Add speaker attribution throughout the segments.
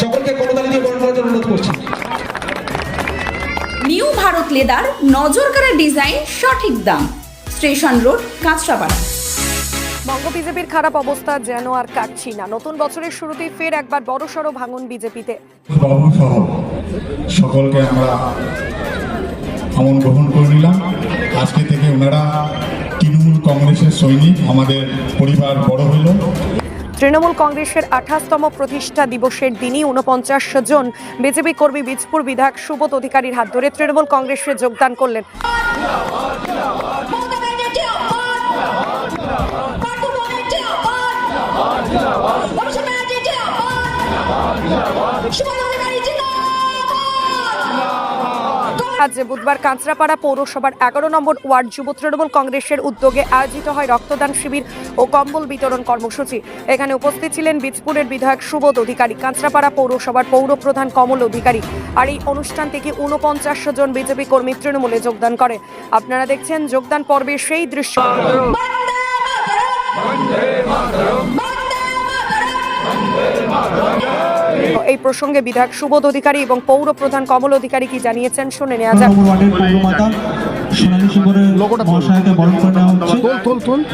Speaker 1: সকলকে করতালি দিয়ে বরণ করার জন্য অনুরোধ করছি।
Speaker 2: নিউ ভারত লেদার নজর কাড়া ডিজাইন সঠিক দাম। Station road Kanchrapara.
Speaker 3: বঙ্গ বিজেপির খারাপ অবস্থা যেন আর কাটছি না। নতুন বছরের শুরুতেই ফের একবার বড়সড় ভাঙন বিজেপিতে।
Speaker 4: সকলকে আমরা আমন গ্রহণ করে নিলাম। আজকে থেকে ওনারা কংগ্রেসের সৈনিক আমাদের পরিবার বড় হইল
Speaker 3: তৃণমূল কংগ্রেসের আঠাশতম প্রতিষ্ঠা দিবসের দিনই উনপঞ্চাশ জন বিজেপি কর্মী বীজপুর বিধায়ক সুবোধ অধিকারীর হাত ধরে তৃণমূল কংগ্রেসে যোগদান করলেন
Speaker 5: মমতা ব্যানার্জি
Speaker 3: আজ বুধবার কাঁচরাপাড়া পৌরসভার এগারো নম্বর ওয়ার্ড যুব তৃণমূল কংগ্রেসের উদ্যোগে আয়োজিত হয় রক্তদান শিবির ও কম্বল বিতরণ কর্মসূচি। এখানে উপস্থিত ছিলেন বীজপুরের বিধায়ক সুবোধ অধিকারী, কাঁচরাপাড়া পৌরসভার পৌর প্রধান কমল অধিকারী আর এই অনুষ্ঠান থেকে উনপঞ্চাশ জন বিজেপি কর্মী তৃণমূলে যোগদান করে। আপনারা দেখছেন যোগদান পর্বে সেই দৃশ্য। এই প্রসঙ্গে বিধায়ক সুবোধ অধিকারী এবং পৌর প্রধান কমল অধিকারী কি জানিয়েছেন শুনে নেওয়া যাক।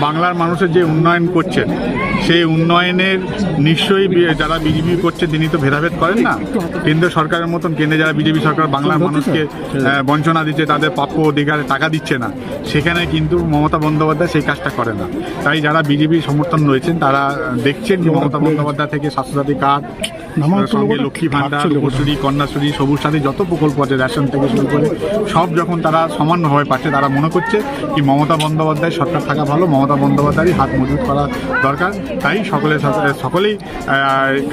Speaker 6: বাংলার মানুষের যে উন্নয়ন করছেন সেই উন্নয়নের নিশ্চয়ই যারা বিজেপি করছে তিনি তো ভেদাভেদ করেন না। কেন্দ্র সরকারের মতন কেন্দ্রে যারা বিজেপি সরকার বাংলার মানুষকে আহ, বঞ্চনা দিচ্ছে তাদের প্রাপ্য অধিকারে টাকা দিচ্ছে না সেখানে কিন্তু মমতা বন্দ্যোপাধ্যায় সেই কাজটা করে না। তাই যারা বিজেপি সমর্থন রয়েছেন তারা দেখছেন যে মমতা বন্দ্যোপাধ্যায় থেকে স্বাস্থ্যসাথী কার্ড সঙ্গে লক্ষ্মী ভান্ডার রূপশ্রী কন্যাশ্রী সবুজ সাথী যত প্রকল্প আছে রেশন থেকে শুরু করে সব যখন তারা সমানভাবে পাচ্ছে তারা মনে করছে কি মমতা বন্দ্যোপাধ্যায় সরকার থাকা ভালো মমতা বন্দ্যোপাধ্যায়ই হাত মজবুত করা দরকার। তাই সকলে সকলেই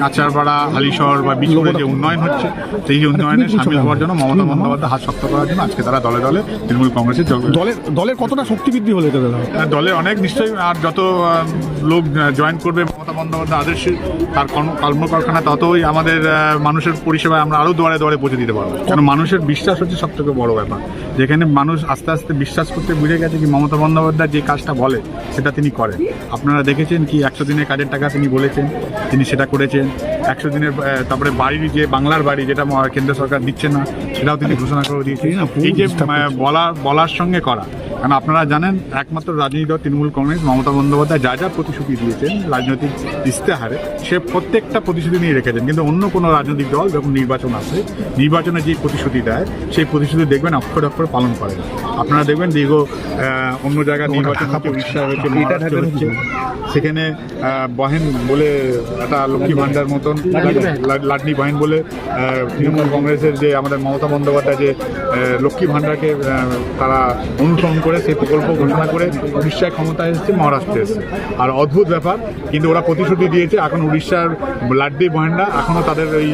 Speaker 6: কাঁচারপাড়া হালিশহর বা বিজপুরে যে উন্নয়ন হচ্ছে সেই উন্নয়নে সামিল হওয়ার জন্য মমতা বন্দ্যোপাধ্যায় হাত শক্ত করার জন্য আজকে তারা দলে দলে তৃণমূল কংগ্রেসের
Speaker 7: দলের দলের কতটা শক্তি বৃদ্ধি হলো এটা
Speaker 6: হ্যাঁ, দলে অনেক নিশ্চয়ই আর যত লোক জয়েন করবে মমতা বন্দ্যোপাধ্যায় আদর্শে তার কর্ম কর্মকারখানা ততই আমাদের মানুষের পরিষেবা আমরা আরও দোয়ারে দোয়ারে পৌঁছে দিতে পারব। কারণ মানুষের বিশ্বাস হচ্ছে সব থেকে বড় ব্যাপার। যেখানে মানুষ আস্তে আস্তে বিশ্বাস করতে বুঝে গেছে কি মমতা বন্দ্যোপাধ্যায় যে কাজটা বলে, সেটা তিনি করেন। আপনারা দেখেছেন কি একশো দিনের কাজের টাকা তিনি বলেছেন, তিনি সেটা করেছেন। একশো দিনের তারপরে বাড়ির যে বাংলার বাড়ি যেটা কেন্দ্র সরকার দিচ্ছে না সেটাও তিনি ঘোষণা করে দিয়েছেন। এই যে বলা বলার সঙ্গে করা। কারণ আপনারা জানেন একমাত্র রাজনীতি দল তৃণমূল কংগ্রেস মমতা বন্দ্যোপাধ্যায় যা যা প্রতিশ্রুতি দিয়েছেন রাজনৈতিক ইস্তেহারে সে প্রত্যেকটা প্রতিশ্রুতি নিয়ে রেখেছেন। কিন্তু অন্য কোনো রাজনৈতিক দল যখন নির্বাচন আসে নির্বাচনে যে প্রতিশ্রুতি দেয় সেই প্রতিশ্রুতি দেখবেন অক্ষর অক্ষর পালন করে। না আপনারা দেখবেন দীর্ঘ অন্য জায়গায় নির্বাচন হচ্ছে উড়িষ্যা হচ্ছে সেখানে বহেন বলে একটা লক্ষ্মী ভান্ডার মতন লা- লাডনি বাইন বলে তৃণমূল কংগ্রেসের যে আমাদের মমতা বন্দ্যোপাধ্যায় যে লক্ষ্মী ভান্ডারকে তারা অনুসরণ করে সেই প্রকল্প ঘোষণা করে উড়িষ্যায় ক্ষমতা এসেছে মহারাষ্ট্রে এসেছে। আর অদ্ভুত ব্যাপার কিন্তু ওরা প্রতিশ্রুতি দিয়েছে এখন উড়িষ্যার লাড্ডি বহেনরা এখনও তাদের ওই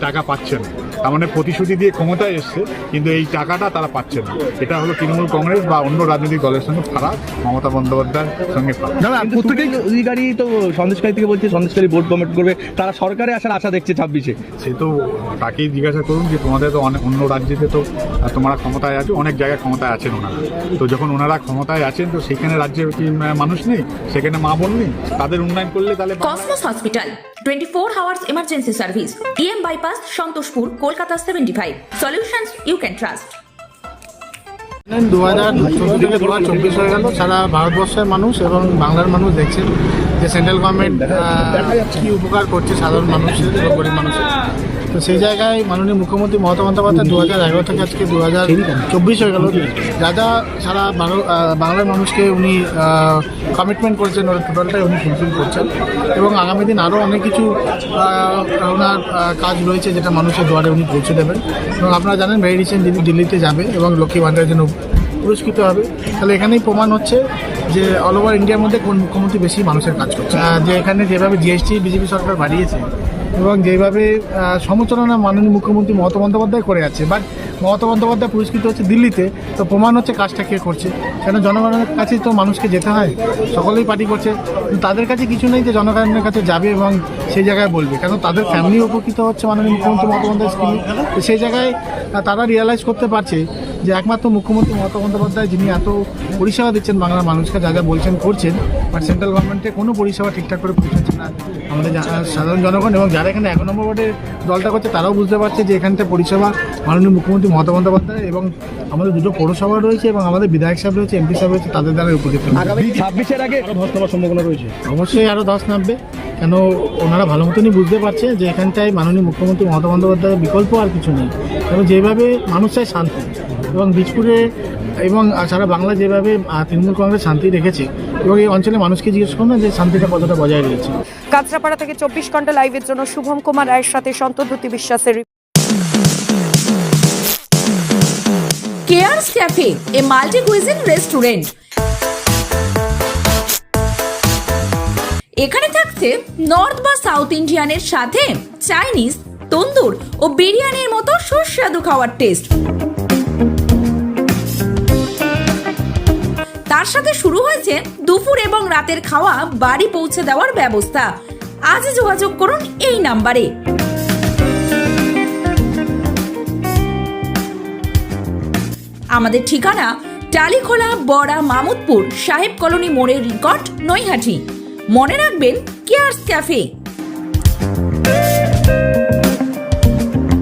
Speaker 6: টাকা পাচ্ছেন তার মানে প্রতিশ্রুতি দিয়ে ক্ষমতায় এসছে কিন্তু এই টাকাটা তারা পাচ্ছে না। এটা হলো তৃণমূল কংগ্রেস বা অন্য রাজনৈতিক দলের সঙ্গে ফারাক মমতা বন্দ্যোপাধ্যায়ের সঙ্গে
Speaker 7: অধিকারী তো সন্দেশকারী থেকে বলছে সন্দেশকারী ভোট কমিট করবে। তারা সরকারে আসার আশা দেখছে ছাব্বিশে।
Speaker 6: সে তো তাকেই জিজ্ঞাসা করুন যে তোমাদের তো অনেক অন্য রাজ্যেতে তো তোমরা ক্ষমতায় আছো অনেক জায়গায় ক্ষমতায় আছেন ওনারা। তো যখন ওনারা ক্ষমতায় আছেন তো সেখানে রাজ্যের কি মানুষ নেই? সেখানে মা বোন নেই? তাদের উন্নয়ন করলে তাহলে
Speaker 2: Cosmos hospital twenty four hours emergency service EM bypass Santoshpur Kolkata seventy five solutions you can trust
Speaker 8: দু হাজার চোদ্দ থেকে দু হাজার চব্বিশ হয়ে গেল সারা ভারতবর্ষের মানুষ এবং বাংলার মানুষ দেখছেন যে সেন্ট্রাল গভর্নমেন্ট কী উপকার করছে সাধারণ মানুষের গরিব মানুষের। তো সেই জায়গায় মাননীয় মুখ্যমন্ত্রী মমতা বন্দ্যোপাধ্যায় দু হাজার এগারো থেকে আজকে দু হাজার চব্বিশ হয়ে গেল। যা সারা বাংলার মানুষকে উনি কমিটমেন্ট করেছেন ওর টোটালটাই উনি ফুলফিল করছেন। এবং আগামী দিন আরও অনেক কিছু ওনার কাজ রয়েছে যেটা মানুষের দুয়ারে উনি পৌঁছে দেবেন। এবং আপনারা জানেন ভেরি রিসেন্ট তিনি দিল্লিতে যাবে এবং লক্ষ্মী ভান্ডারের জন্য পুরস্কৃত হবে। তাহলে এখানেই প্রমাণ হচ্ছে যে অল ওভার ইন্ডিয়ার মধ্যে কোন মুখ্যমন্ত্রী বেশি মানুষের কাজ করছে। যে এখানে যেভাবে জিএসটি বিজেপি সরকার বাড়িয়েছে এবং যেভাবে সমালোচনা মাননীয় মুখ্যমন্ত্রী মমতা বন্দ্যোপাধ্যায় করে যাচ্ছে বাট মমতা বন্দ্যোপাধ্যায় পুরস্কৃত হচ্ছে দিল্লিতে, তো প্রমাণ হচ্ছে কাজটা কে করছে। কেন জনগণের কাছে তো মানুষকে যেতে হয়, সকলেই পার্টি করছে তাদের কাছে কিছু নেই যে জনগণের কাছে যাবে এবং সেই জায়গায় বলবে। কেন তাদের ফ্যামিলি উপকৃত হচ্ছে মাননীয় মুখ্যমন্ত্রী মমতা বন্দ্যোপাধ্যায় স্কিমে তো সেই জায়গায় তারা রিয়েলাইজ করতে পারছে যে একমাত্র মুখ্যমন্ত্রী মমতা বন্দ্যোপাধ্যায় যিনি এত পরিষেবা দিচ্ছেন বাংলার মানুষকে, যা যা বলছেন করছেন বাট সেন্ট্রাল গভর্নমেন্টে কোনো পরিষেবা ঠিকঠাক করে না আমাদের সাধারণ জনগণ এবং যারা এখানে এক নম্বর ওয়ার্ডে দলটা করছে তারাও বুঝতে পারছে যে এখানটা পরিষেবা মাননীয় মুখ্যমন্ত্রী মমতা বন্দ্যোপাধ্যায় এবং আমাদের দুটো পৌরসভা রয়েছে এবং আমাদের বিধায়ক সাহেব রয়েছে এমপি সাহেব রয়েছে তাদের দ্বারা উপকৃত
Speaker 7: আগামী ছাব্বিশের আগে আরও ধস নামার সম্ভাবনা রয়েছে।
Speaker 8: অবশ্যই আরও দশ নামবে। কেন ওনারা ভালো মতনই বুঝতে পারছে যে এখানটায় মাননীয় মুখ্যমন্ত্রী মমতা বন্দ্যোপাধ্যায়ের বিকল্প আর কিছু নেই। এবং যেভাবে মানুষ চায় শান্তি। এবং বীজপুরে এবং সারা বাংলা যেভাবে তৃণমূল কংগ্রেস শান্তি রেখেছে এবং এই অঞ্চলে মানুষকে জিজ্ঞেস করুন যে শান্তিটা কতটা বজায় রয়েছে।
Speaker 3: কাঁচরাপাড়া থেকে চব্বিশ ঘণ্টা লাইভের জন্য শুভম কুমার রায়ের সাথে সন্তদ্যুতি বিশ্বাসের
Speaker 2: Cares cafe a multi cuisine restaurant এখানে থাকছে নর্থ বা সাউথ ইন্ডিয়ানের সাথে চাইনিজ, তন্দুর ও বিরিয়ানির মতো সুস্বাদু খাওয়ার টেস্ট। তার সাথে শুরু হয়েছে দুপুর এবং রাতের খাওয়া বাড়ি পৌঁছে দেওয়ার ব্যবস্থা। আজই যোগাযোগ করুন এই নাম্বারে। আমাদের ঠিকানা টালিখোলা বড়া মামুদপুর, সাহেব কলোনি মোড়ের নিকট নৈহাটি। মনে রাখবেন কেয়ার্স ক্যাফে